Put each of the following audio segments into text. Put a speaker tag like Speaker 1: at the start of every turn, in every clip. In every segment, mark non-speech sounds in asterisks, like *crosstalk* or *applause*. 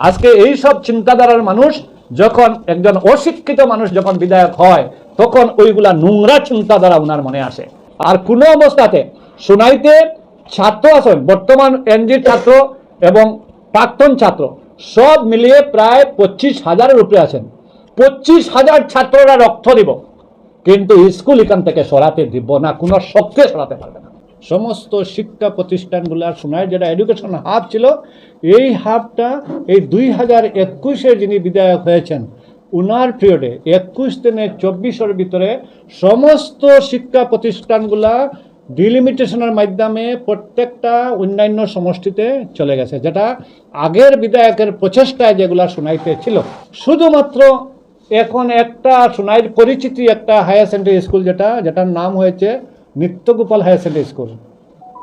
Speaker 1: আজকে এই সব চিন্তাধারার মানুষ যখন একজন অশিক্ষিত মানুষ যখন বিধায়ক হয়, তখন ওইগুলা নোংরা চিন্তাধারা ওনার মনে আসে। আর কোনো অবস্থাতে সোনাইতে ছাত্র আছেন বর্তমান এনজির ছাত্র এবং প্রাক্তন ছাত্র সব মিলিয়ে প্রায় পঁচিশ হাজারের উপরে আছেন। পঁচিশ হাজার ছাত্ররা রক্ত দিব, কিন্তু স্কুল এখান থেকে সরাতে দিব না, কোনো শক্তি সরাতে পারবে না। সমস্ত শিক্ষা প্রতিষ্ঠানগুলার সোনায় যেটা এডুকেশন হাব ছিল, এই হাবটা এই দুই হাজার একুশে যিনি বিধায়ক হয়েছেন, উনার পিরিয়ডে একুশ দিনে চব্বিশের ভিতরে সমস্ত শিক্ষা প্রতিষ্ঠানগুলা ডিলিমিটেশনের মাধ্যমে প্রত্যেকটা অন্যান্য সমষ্টিতে চলে গেছে, যেটা আগের বিধায়কের প্রচেষ্টায় যেগুলা শোনাইতে ছিল। শুধুমাত্র এখন একটা সোনাইর পরিচিতি একটা হায়ার সেকেন্ডারি স্কুল যেটা, যেটার নাম হয়েছে নিত্যগোপাল হায়ার সেকেন্ডারি স্কুল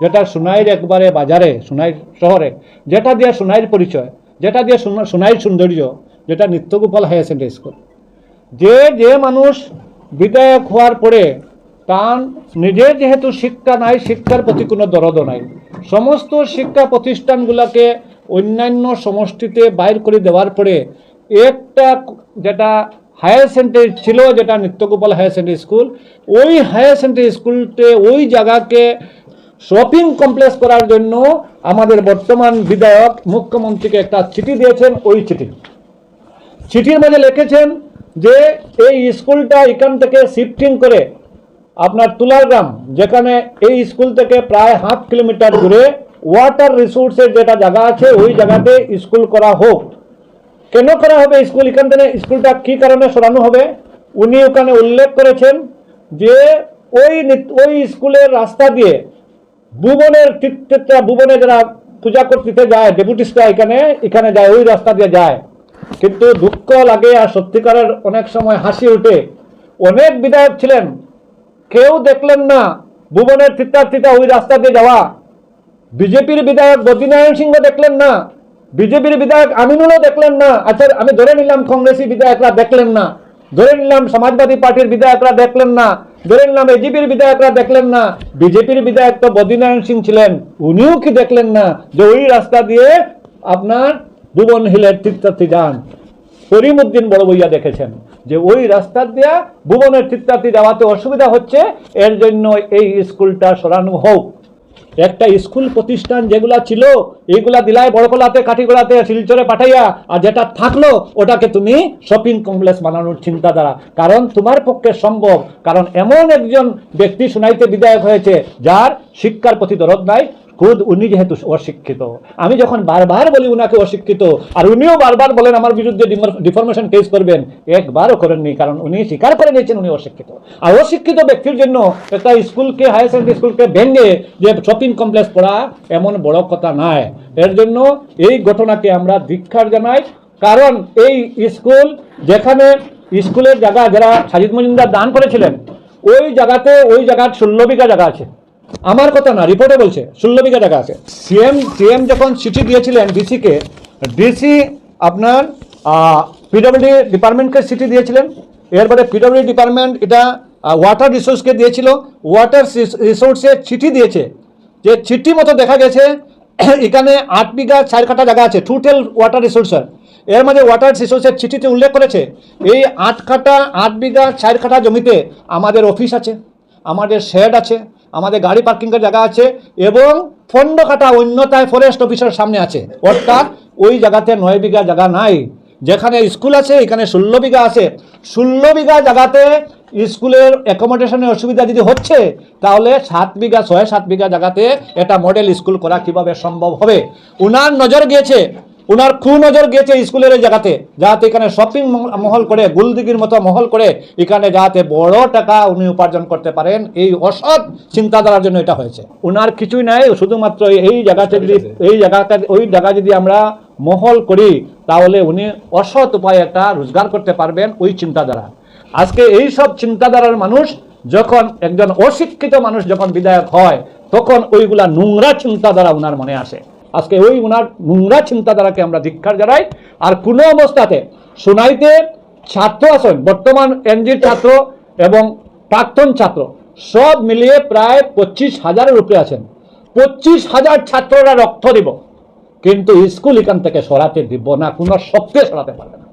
Speaker 1: যেটা সোনাইর একবারে বাজারে, সোনাইর শহরে, যেটা দিয়ে সোনাইর পরিচয়, যেটা দিয়ে সোনা- সোনাইর সৌন্দর্য, যেটা নিত্যগোপাল হায়ার সেকেন্ডারি স্কুল যে যে মানুষ বিধায়ক হওয়ার পরে তার নিজের যেহেতু শিক্ষা নাই, শিক্ষার প্রতি কোনো দরদ নাই, সমস্ত শিক্ষা প্রতিষ্ঠানগুলোকে অন্যান্য সমষ্টিতে বাইর করে দেওয়ার পরে একটা যেটা হায়ার সেকেন্ডারি ছিল যেটা নিত্যগোপাল হায়ার সেকেন্ডারি স্কুল, ওই হায়ার সেকেন্ডারি স্কুলতে ওই জায়গাকে শপিং কমপ্লেক্স করার জন্য আমাদের বর্তমান বিধায়ক মুখ্যমন্ত্রীকে একটা চিঠি দিয়েছেন, ওই চিঠি। চিঠির মাঝে লিখেছেন যে এই স্কুলটা এখান থেকে শিফটিং করে আপনার তুলারগ্রাম যেখানে এই স্কুল থেকে প্রায় হাফ কিলোমিটার দূরে ওয়াটার রিসোর্সের যেটা জায়গা আছে, ওই জায়গাতে স্কুল করা হোক। কেন করা হবে? স্কুল এখান থেকে স্কুলটা কি কারণে সরানো হবে? উনি ওখানে উল্লেখ করেছেন যে ওই ওই স্কুলের রাস্তা দিয়ে ভুবনের তীর্থটা ভুবনে যারা পূজা করতে যায় ডেপুটিসটা এখানে এখানে যায়, ওই রাস্তা দিয়ে যায়। কিন্তু দুঃখ লাগে আর সত্যিকারের অনেক সময় হাসি ওঠে অনেক বিধায়ক ছিলেন। কেউ দেখলেন না ভুবনের তীর্থার্থীটা ওই রাস্তা দিয়ে যাওয়া। বিজেপির বিধায়ক বদ্রীনারায়ণ সিংহ দেখলেন না। বিজেপির বিধায়ক আমিনুলও দেখলেন না। আচ্ছা আমি ধরে নিলাম কংগ্রেসি বিধায়করা দেখলেন না। ধরে নিলাম সমাজবাদী পার্টির বিধায়করা দেখলেন না। ধরে নিলাম এজিপির বিধায়করা দেখলেন না। বিজেপির বিধায়ক তো বদ্রীনারায়ণ সিং ছিলেন। উনিও কি দেখলেন না যে ওই রাস্তা দিয়ে আপনার ভুবন হিলের তীর্থার্থী যান? করিমউদ্দিন বড় বইয়া দেখেছেন যে ওই রাস্তা দিয়া ভুবনের তীর্থার্থী যাওয়াতে অসুবিধা হচ্ছে। এর জন্য এই স্কুলটা সরানো হোক। একটা স্কুল প্রতিষ্ঠান যেগুলা ছিল, এইগুলা দিলাই বড়কলাতে কাঠিগোড়াতে, শিলচরে পাঠাইয়া, আর যেটা থাকল, ওটাকে তুমি শপিং কমপ্লেক্স বানানোর চিন্তাধারা। কারণ তোমার পক্ষে সম্ভব। কারণ এমন একজন ব্যক্তি শুনাইতে বিধায়ক হয়েছে, যার শিক্ষার প্রতি দরদ নাই খুদ উনি যেহেতু অশিক্ষিত। আমি যখন বারবার বলি উনাকে অশিক্ষিত, আর উনিও বারবার বলেন আমার বিরুদ্ধে ডিফরমেশন কেস করবেন, একবারও করেননি, কারণ উনি স্বীকার করে নিয়েছেন উনি অশিক্ষিত। আর অশিক্ষিত ব্যক্তির জন্য একটা স্কুলকে হায়ার সেকেন্ডারি স্কুলকে ভেঙে যে শপিং কমপ্লেক্স পড়া এমন বড় কথা নয়। এর জন্য এই ঘটনাকে আমরা ধিক্ষার জানাই, কারণ এই স্কুল যেখানে স্কুলের জায়গা যারা সাজিদ মজুমদার দান করেছিলেন, ওই জায়গাতে, ওই জায়গার ষোলো বিঘা জায়গা আছে। আমার কথা না রিপোর্টে বলছে, ষোলো বিঘা জায়গা আছে। সিএম সিএম যখন চিঠি দিয়েছিলেন ডিসিকে ডিসি আপনার পিডব্লিউডি ডিপার্টমেন্টকে চিঠি দিয়েছিলেন। এরপরে পিডব্লিউডি ডিপার্টমেন্ট এটা ওয়াটার রিসোর্সকে দিয়েছিল। ওয়াটার রিসোর্সে চিঠি দিয়েছে। যে চিঠি মতো দেখা গেছে, *clears throat* এখানে আট বিঘা চার কাটা জায়গা আছে টোটাল ওয়াটার রিসোর্সের এর মাঝে ওয়াটার রিসোর্সের চিঠিতে উল্লেখ করেছে, এই আট কাটা আট বিঘা চার কাটা জমিতে আমাদের অফিস আছে, আমাদের শেড আছে আমাদের গাড়ি পার্কিংয়ের জায়গা আছে এবং পনেরো কাটা অন্যতায় ফরেস্ট অফিসের সামনে আছে। অর্থাৎ ওই জায়গাতে নয় বিঘা জায়গা নাই। যেখানে স্কুল আছে, এখানে ষোলো বিঘা আছে। ষোলো বিঘা জায়গাতে স্কুলের অ্যাকোমোডেশনের অসুবিধা যদি হচ্ছে, তাহলে সাত বিঘা, ছয় সাত বিঘা জায়গাতে এটা মডেল স্কুল করা কীভাবে সম্ভব হবে? উনার নজর গিয়েছে। উনার কু নজর গিয়েছে স্কুলের এই জায়গাতে যাতে এখানে শপিং মহল করে গুলদিগির মতো মহল করে এখানে যাতে বড় টাকা উনি উপার্জন করতে পারেন এই অসৎ চিন্তাধারার জন্য এটা হয়েছে। উনার কিছুই নাই শুধুমাত্র এই জায়গাতে যদি এই জায়গাটা ওই জায়গা যদি আমরা মহল করি তাহলে উনি অসৎ উপায়ে একটা রোজগার করতে পারবেন ওই চিন্তাধারা। আজকে এই সব চিন্তাধারার মানুষ যখন একজন অশিক্ষিত মানুষ যখন বিধায়ক হয় তখন ওইগুলা নোংরা চিন্তাধারা উনার মনে আসে। আজকে ওই ওনার নোংরা চিন্তাধারাকে আমরা ধিক্ষার জানাই। আর কোনো অবস্থাতে সোনাইতে ছাত্র আসন বর্তমান এনজির ছাত্র এবং প্রাক্তন ছাত্র, সব মিলিয়ে প্রায় পঁচিশ হাজারের উপরে আছেন। পঁচিশ হাজার ছাত্ররা রক্ত দিব, কিন্তু স্কুল এখান থেকে সরাতে দিব না, কোনো শক্তি সরাতে পারবে না।